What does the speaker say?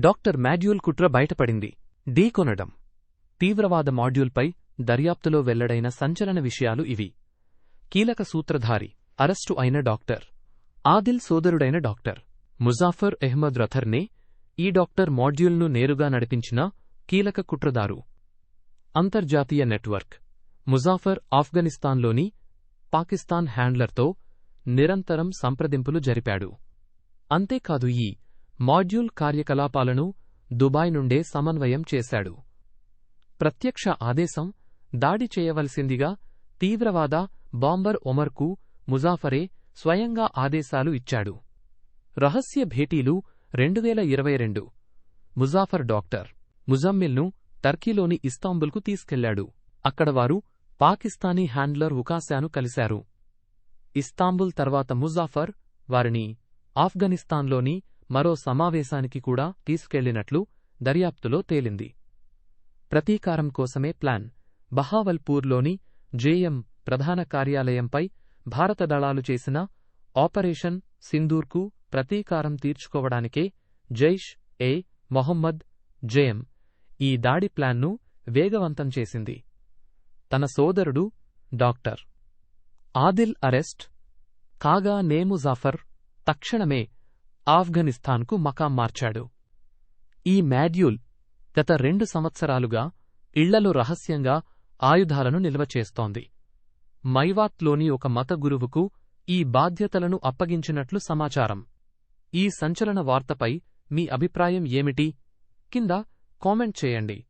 Doctor module కుట్ర బయటపడింది. ఢీకొనడం తీవ్రవాద మాడ్యూల్పై దర్యాప్తులో వెల్లడైన సంచలన విషయాలు ఇవి. కీలక సూత్రధారి అరెస్టు అయిన డాక్టర్. ఆదిల్ సోదరుడైన డాక్టర్. ముజాఫర్ అహ్మద్ రథర్నే ఈ డాక్టర్ మాడ్యూల్ను నేరుగా నడిపించిన కీలక కుట్రదారు. అంతర్జాతీయ నెట్వర్క్. ముజాఫర్ ఆఫ్ఘనిస్తాన్లోని పాకిస్తాన్ హ్యాండ్లర్తో నిరంతరం సంప్రదింపులు జరిపాడు. అంతేకాదు ఈ మాడ్యూల్ కార్యకలాపాలను దుబాయ్ నుండే సమన్వయం చేశాడు. ప్రత్యక్ష ఆదేశం దాడి చేయవలసిందిగా తీవ్రవాద బాంబర్ ఒమర్కు ముజాఫరే స్వయంగా ఆదేశాలు ఇచ్చాడు. రహస్య భేటీలు రెండువేల ఇరవై రెండు. ముజాఫర్ డాక్టర్ ముజమ్మిల్ను టర్కీలోని ఇస్తాంబుల్కు తీసుకెళ్ళాడు. అక్కడ వారు పాకిస్తానీ హ్యాండ్లర్ ఉకాశాను కలిశారు. ఇస్తాంబుల్ తర్వాత ముజాఫర్ వారిని ఆఫ్ఘనిస్తాన్లోని మరో సమావేశానికి కూడా తీసుకెళ్ళినట్లు దర్యాప్తులో తేలింది. ప్రతీకారం కోసమే ప్లాన్. బహావల్పూర్లోని జేఎం ప్రధాన కార్యాలయంపై భారత దళాలు చేసిన ఆపరేషన్ సింధూర్కు ప్రతీకారం తీర్చుకోవడానికే జైష్ ఏ మొహమ్మద్ జేఎం ఈ దాడి ప్లాన్ను వేగవంతం చేసింది. తన సోదరుడు డాక్టర్ ఆదిల్ అరెస్ట్ కాగా నేము జాఫర్ తక్షణమే ఆఫ్ఘనిస్తాన్కు మకాం మార్చాడు. ఈ మాడ్యూల్ గత రెండు సంవత్సరాలుగా ఇళ్ళలో రహస్యంగా ఆయుధాలను నిల్వ చేస్తోంది. మైవాత్లోని ఒక మత గురువుకు ఈ బాధ్యతలను అప్పగించినట్లు సమాచారం. ఈ సంచలన వార్తపై మీ అభిప్రాయం ఏమిటి? కింద కామెంట్ చేయండి.